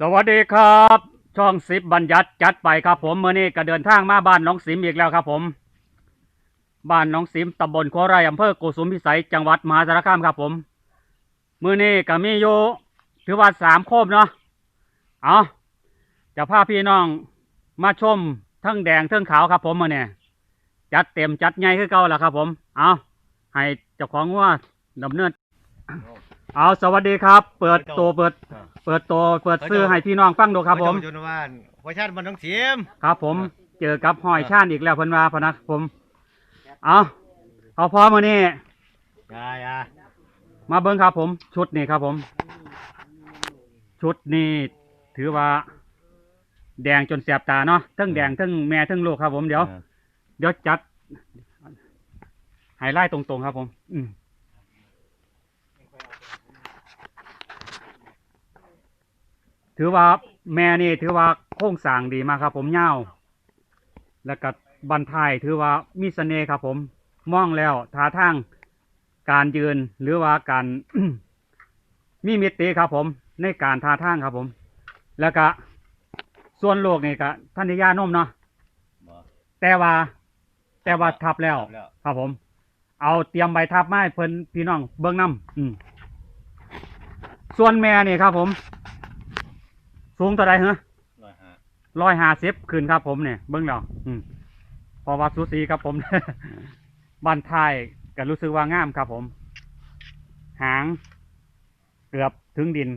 สวัสดีครับ ช่องสิบบัญญัติจัดไปครับผมเมื่อนี้ก็เดินทางมาบ้านน้องสิมอีกแล้วครับผม บ้านน้องสิมตำบลโคไรอำเภอโกสุมพิสัยจังหวัดมหาสารคามครับผมเมื่อนี้ก็มีอยู่ถือว่าสามโคมเนาะเอาจะพาพี่น้องมาชมทั้งแดงทั้งขาวครับผมมื่อนี้จัดเต็มจัดใหญ่ขึ้นเก่าแล้วครับผม เอาให้เจ้าของว่าดำเนิน เอาสวัสดีครับ เปิดตัวเปิด เปิดตัวเปิดซื้อให้พี่น้องฟังดูครับผมจุนวานหัวชาติมันต้องเสียมครับผม เจอกับหอยชาญอีกแล้วเพิ่นว่าพะนะผม เอาเอาพร้อมมานี่ยาอยามาเบิ้งครับผม ชุดนี่ครับผม ชุดนี่ถือว่า แดงจนแสบตาเนาะทั้งแดงทั้งแม่ทั้งลูกครับผมเดี๋ยว เดี๋ยวจัดไฮไลท์ตรงๆครับผม อืม ถือว่าแม่นี่ถือว่าโค้งสร้างดีมากครับ ผมเงาวแล้วก็บันทายถือว่ามีเสน่ห์ครับ ผมมองแล้วท่าทางการยืนหรือว่าการมีมิติครับ ผม ในการท่าทางครับ ผม แล้วก็ส่วนโลกนี่ก็ท่านนิยานมเนาะแต่ว่า แต่ว่าทับแล้วลวครับผม เอาเตรียมใบทับไม้เพิ่นพี่น้องเบิ้องน้ำอืมส่วนแม่นี่ครับ ผม สูงเท่าไรเหรอร้อยห้าร้อยห้าสิบขึ้นครับผมเนี่ยเบิ้งแล้วอืมเพอว่าสูสีครับผมบ้านท้ายก็รู้สึกว่างามครับผม หาง เกือบถึงดิน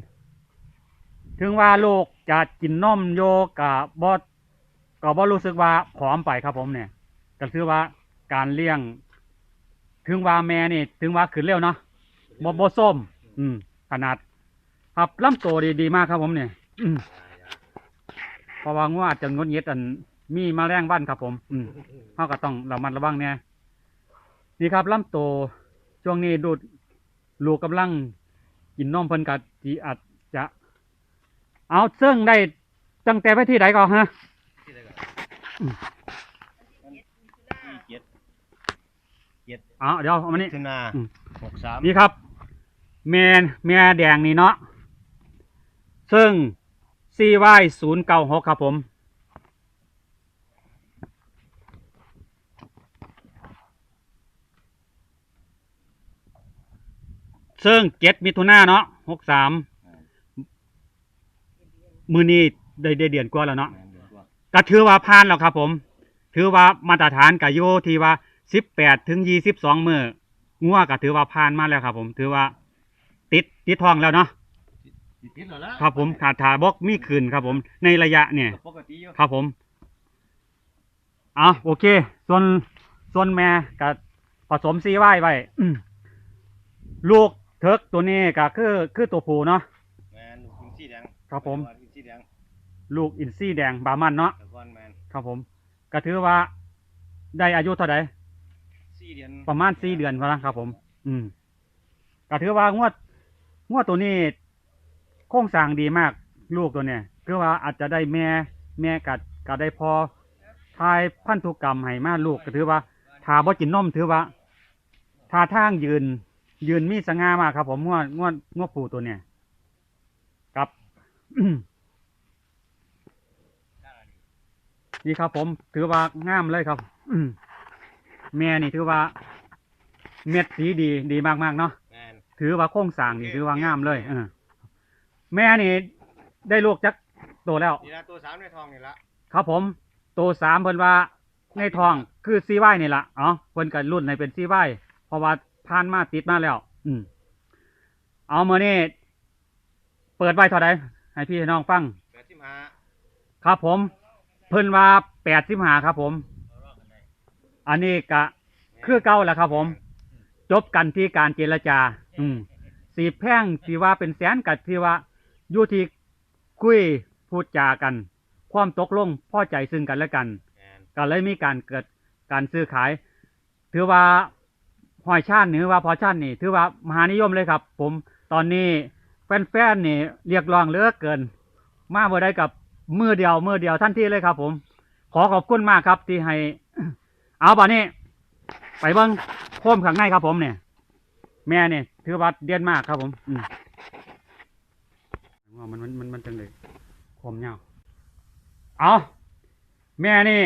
ถึงว่าลูกจะกินนมโยกับบอก็บ่รู้สึกว่าผอมไปครับผมเนี่ยก็คือว่าการเลี้ยง ถึงว่าแม่นี่ ถึงว่าขึ้นเร็วเนาะบ่บ่ส้ม อืม ขนาด ครับลำตัวดีดีมากครับผมเนี่ยอืม เพราะว่างูอาจจะงดเย็ดอัน มีแมาแรงบ้านครับผม อืมเขาก็ต้องระมัดระวังเนี่ยนี่ครับลำตัวช่วงนี้ดูดลูกกำลังกินนมเพิ่นกัจีอาจจะ เอาซึ่งได้ตั้งแต่ไปที่ไหนก่อนฮะที่ไหนก่อนอืมที่เจ็ดเจ็ดเอาเดี๋ยวเอามานี่มิถุนาอืมหกสามนี่ครับ แมนแม่แดงนี่เนาะซึ่ง CY ศูนย์เก้าหกครับผมซึ่งเจ็ดมิถุนาเนาะหกสามมือนี้ได้ได้เดือนกว่าแล้วเนาะก็ถือว่าผ่านแล้วครับผม ถือว่ามาตรฐานกับโยที่ว่าสิบแปดถึงยี่สิบสองมืองัวก็ถือว่าผ่านมาแล้วครับผม ถือว่าติดติดทองแล้วเนาะ สิติดแล้วล่ะครับผมขาดถาบอกมีคืนครับผม ในระยะเนี่ย ปกติอยู่ครับผมเอาโอเค ส่วนส่วนแม่กับผสมซีไว้ไว้อืมลูกเทิกตัวนี้ก็คือคือตัวผู้เนาะ แมนลูกอินซีแดงครับผมอินซีแดงลูกอินซี่แดงบามันเนาะตะกอนแมนครับผม ก็ถือว่าได้อายุเท่าไหร่ สี่เดือนประมาณสี่เดือนพอนะครับผม อืมก็ถือว่างวดงวดตัวนี้ โครงสร้างดีมากลูกตัวเนี้ยคือว่าอาจจะได้แม่แม่กัดกัดได้พอทายพันธุกรรมให้มาลูกก็ถือว่าทาบ่กินนมถือว่าทาทางยืน ยืนมีสง่ามากครับ ผมงวดงวดงวดปูตัวเนี้ยกับนี่ครับ ผมถือว่างามเลยครับอืมแม่นี่ถือว่า เม็ดสีดีดีมากๆเนาะแมนถือว่าโค้งสร้างนี่ถือว่างามเลยเออ แม่นี่ได้ลูกจักโตแล้ว นี่ละตัวสามในทองนี่ละครับผม โตสามเพิ่นว่าในทองคือซีไวนี่ละอ๋อเพิ่นกันรุ่นในเป็นซีไวเพราะว่าผ่านมาติดมาแล้ว อืมเอามานี่เปิดไว้เท่าไดให้พี่ให้น้องฟัง แปดสิบห้าครับผม เพิ่นว่าแปดสิบห้าครับผมเอารอบกันได้อันนี้กะ คือเก่าแหละครับผม จบกันที่การเจรจา อืมสีแพ่งที่ว่าเป็นแสนกับที่ว่า อยู่ที่คุยพูดจากัน ความตกลงพอใจซึ่งกันและกันแมนก็เลยมีการเกิดการซื้อขาย ถือว่าหอยชาติหรือว่าพอชาตินี่ ถือว่ามหานิยมเลยครับ ผมตอนนี้แฟนๆนี่เรียกร้องเหลือเกิน มาเมื่อใดกับมือเดียวมือเดียวท่านที่เลยครับ ผม ขอขอบคุณมากครับที่ให้ เอาบ่านี้ไปเบิ้งโคมข้างในครับ ผมเนี่ย แม่เนี่ยถือว่าเดียนมากครับผม อืม ว่ามันมันมันมันจังเลยผมยาวเอาแม่นี่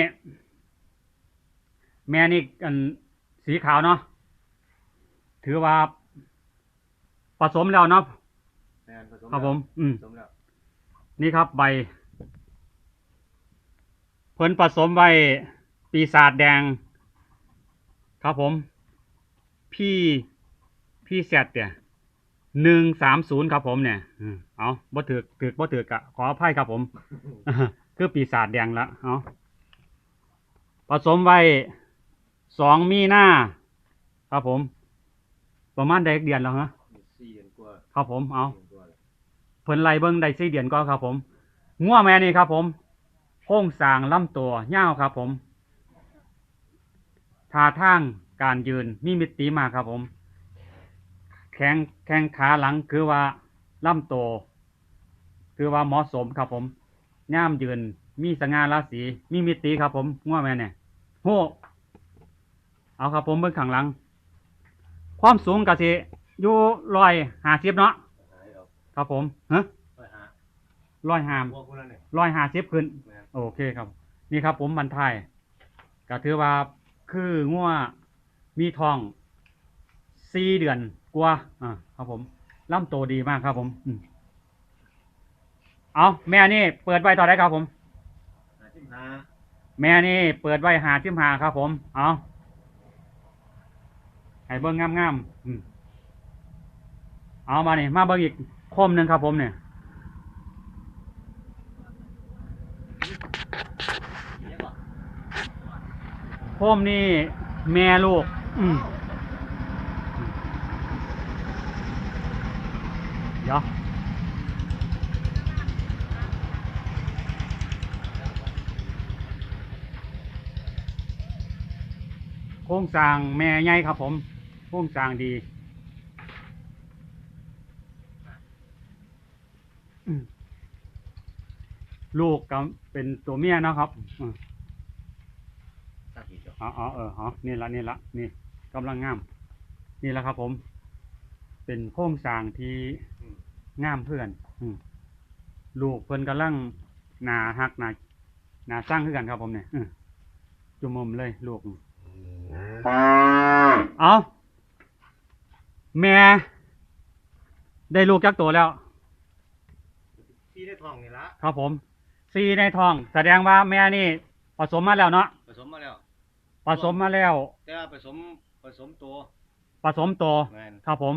แม่นี่อันสีขาวเนาะถือว่าผสมแล้วเนาะแม่นผสมครับผม อืม ผสมแล้วนี่ครับใบ เพิ่นผสมไว้ปีศาจแดง ครับผม พี่พี่แซดเนี่ย หนึ่งสามศูนย์ครับผมเนี่ยเอาบ่ถือกถือกบ่ถือกะขออภัยครับผม คือปีศาจแดงละเอาผสมไว้สองมีหน้า ครับผม ประมาณได้เดือนแล้วฮะสี่เดือนกว่าครับผม เอาเพิ่นไล่เบิ่งได้สี่เดือนก็ครับ ผมงัวแม่นี่ครับ ผมโค้งสางลำตัวยาครับ ผมท่าทางการยืนมีมิติมากครับผม แข้งแข้งขาหลังคือว่าลำตัวคือว่าเหมาะสมครับผมย่ามยืน มีสง่าราศีมีมิติครับผมงัวแม่เนี่ยโหเอาครับผมเบิ่งข้างหลัง ความสูงกะสิอยู่ร้อยห้าสิบเนาะหายออกครับผมฮะไปหาร้อยหามพวกคนนั้นเนี่ยร้อยห้าสิบขึ้นแม่นโอเคครับ นี่ครับผมบรรทายก็ถือว่าคืองัวมีทองสี่เดือน กว่าอ่าครับผมล่ำโตดีมากครับ ผมอืมเอาแม่นี่ เปิดไว้ต่อได้ครับผม หาที่หาแม่นี่ เปิดไว้หาชิมหาครับ ผม เอาให้เบิ้งงามๆอืมเอามานี่มาเบิ้งอีกคมหนึ่งครับ ผมเนี่ย เยอะกว่า โคมนี่แม่ลูก อืม เดี๋ยวโครงสร้างแม่ใหญ่ครับผมโครงสร้างดีอืมลูกก็เป็นตัวเมียเนาะครับอืมตั้งกี่เจ้าอ๋ออ๋อเอออ๋อนี่ละนี่ละนี่กำลังงาม นี่แหละครับผม เป็นโครงสร้างที่อืม งามเพื่อนอืมลูกเพิ่นกำลังหนาหักหนาหนาสร้างขึ้นกันครับผมเนี่ยอืมจุ่มมุมเลยลูก เอาแม่ ได้ลูกจักตัวแล้ว ที่ได้ทองนี่ละครับผมซีในทอง แสดงว่าแม่นี่ ผสมมาแล้วเนาะผสมมาแล้ว ผสมมาแล้ว แต่ว่าผสมผสมตัวผสมตัวแม่นครับผม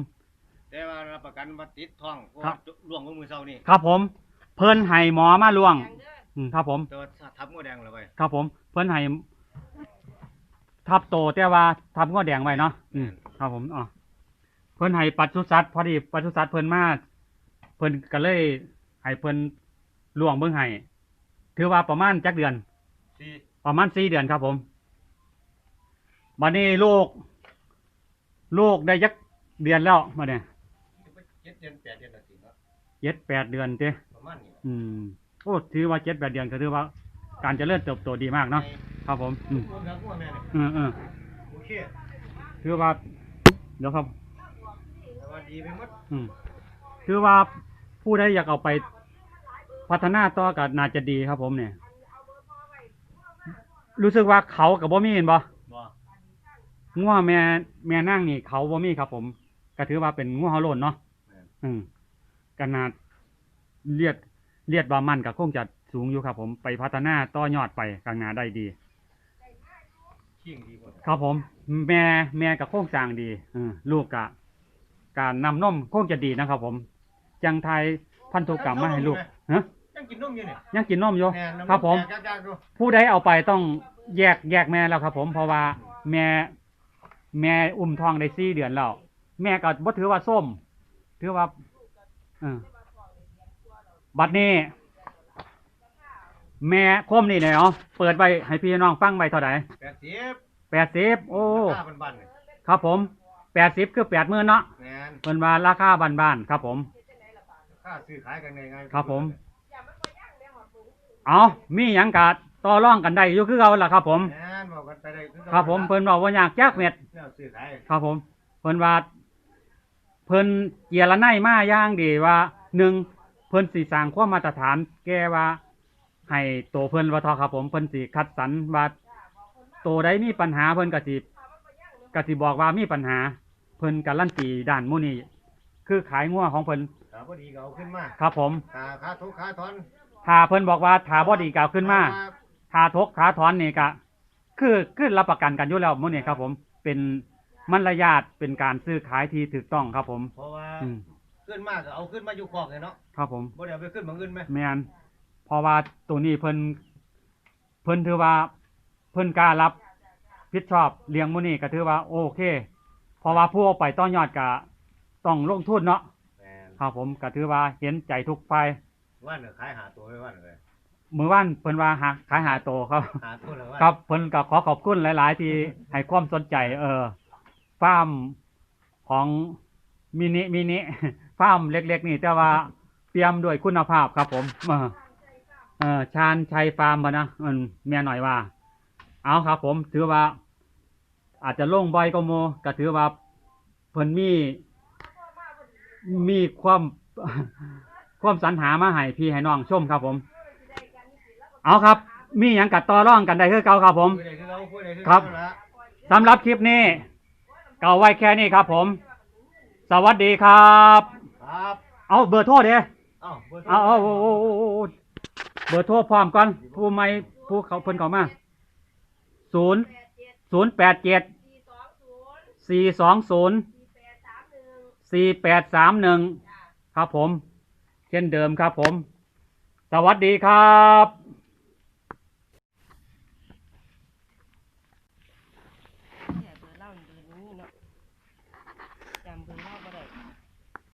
แต่ว่ารับประกันว่าติดทองเพราะครัว่าบล่วงเมื่อมือเช้านี่ครับผม เพิ่นให้หมอมาล่วงอืมครับผม แต่ว่าทับงูแดงเลยไปครับผม เพิ่นให้ทับโตแต่ว่าทับงอแดงไว้เนาะอืมครับผมอ๋อเพิ่นให้ปัจจุสัตว์พอดีปัจจุสัตว์เพิ่นมาเพิ่นก็เลยให้เพิ่นล่วงเบิ่งให้ถือว่าประมาณจักเดือน สี่ประมาณสี่เดือนครับผมบัดนี้ลูกลูกได้ยักเดือนแล้วมาเนี่ย เจ็ดเดือนแปดเดือนละสิครับเจ็ดแปดเดือนเจ้ประมาณนี้อืมโอ้ถือว่าเจ็ดแปดเดือนก็ถือว่า การเจริญเติบโตดีมากเนาะครับผมอืมงูเหลืองงูแม่เนี่ยอืมอืมโอเคถือว่าเดี๋ยวครับ แต่ว่าดีไปหมดอืมคือว่าผู้ใดอยากเอาไปพัฒนาต่อก็น่าจะดีครับ ผมเนี่ย รู้สึกว่าเขากับบ่มีเห็นบ่บ่งัวแม่แม่นั่งนี่เขาบ่มีครับ ผมก็ถือว่าเป็นงัวเฮาโลนเนาะแม่น อืมขนาดเลียดเลียดว่ามันก็คงจะสูงอยู่ครับ ผมไปพัฒนาต่อยอดไปข้างหน้าได้ดีเชี่ยงดีกว่าครับผม แม่แม่กับโค้งสร้างดีเออลูกกะการนำนมโค้งจะดีนะครับ ผม จังไทยพันธุกรรมมาให้ลูกฮะยังกินนมอยู่เนี่ยยังกินนมอยู่แม่น้ำนครับ ผมแตกยากๆดูผู้ใดเอาไปต้องแยกแยกแม่แล้วครับ ผมเพราะว่าแม่ แม่อุ้มท้องได้สี่เดือนแล้วแม่ก็บ่ถือว่าส้ม ถือว่าเออบัดนี้ แม่คมนี่เนี่ยเนาะเปิดไปให้พี่น้องฟังไปเท่าไหร่แปดสิบแปดสิบโอ้ราคาบันๆเนี่ยครับผมแปดสิบคือแปดหมื่นเนาะแม่นเป็นว่าราคาบ้านๆครับผมค่าซื้อขายกันง่ายๆครับผม เอามีหยังกะต่อร่องกันได้อยู่คือเราล่ะครับผมแม่นบอกกันไปได้อเก่าครับผมเพิ่นบอกว่าอยากแจกเม็ดแล้วซื้อขายครับผม เพิ่นว่า เพิ่นเกียรไนมาอย่างดีว่าหนึ่งเพิ่นสิสร้างความมาตรฐานแก้ว่า ให้โตวเพิ่นว่าเทอครับผมเพิ่นสิคัดสรรว่าโตวใดมีปัญหาเพิ่นก็สิก็สิบอกว่ามีปัญหา เพิ่นการันตีด้านหมู่นี้คือขายงัวของเพิ่นขาพอดีก็เอาขึ้นมาครับผมขาขาทุกขาถอนถ้าเพิ่นบอกว่าถ้าบ่ดีก็เอาขึ้นมาถ้าทกขาถอนนี่ก็คือคือรับประกันกันอยู่แล้วหมู่นี้ครับ ผมเป็น มารยาทเป็นการซื้อขายที่ถูกต้องครับผม เพราะว่าอืมขึ้นมากก็เอาขึ้นมาอยู่คอกเลยเนาะครับผมบ่ได้เอาไปขึ้นหมองอื่นไหมแม่นเพราะว่าตัวนี้เพิ่นเพิ่นถือว่า เพิ่นกล้ารับผิดชอบเลี้ยงหมื้นี้ก็ถือว่า โอเค เพราะว่าผู้เอาไปต่อยอดก็ต้องลงทุนเนาะแม่นครับผมก็ถือว่าเห็นใจทุกฝ่ายว่านเนี่ยขายหาตัวไว้ว่านเลยมื้อวานเพิ่นว่าหาขายหาโตครับ หาตัวแล้วว่าครับเพิ่นก็ขอขอบคุณหลาย ๆ ที่ให้ความสนใจ เออ ฟาร์มของมินิมินิฟาร์มเล็ก ๆ นี่แต่ว่าเตรียมด้วยคุณภาพครับผมเออเออชาญชัยฟาร์มบ่นะอืมเมียหน่อยว่า เอาครับ ผม ถือว่า อาจจะลงบ่อยก็โมก็ถือว่าเพิ่นมี มีความความสรรหามาให้พี่ให้น้องชมครับผม เอาครับ มีหยังกัดต่อร่องกันได้คือเก่าครับผมคุยได้คือเราคุยได้คือครับเก่าละสำหรับคลิปนี้ เก่าไว้แค่นี้ครับผม สวัสดีครับ ครับเอาเบอร์โทรเด้เอ้าบร์โทรเอาเอาเอาเอาเอาเอาเบอร์โทรพร้อมก่อนผู้ไม่ผู้เขาเพิ่นเขามาศูนย์ศูนย์แปดเจ็ดสี่สองศูนย์สี่แปดสามหนึ่งครับผม เช่นเดิมครับผม สวัสดีครับ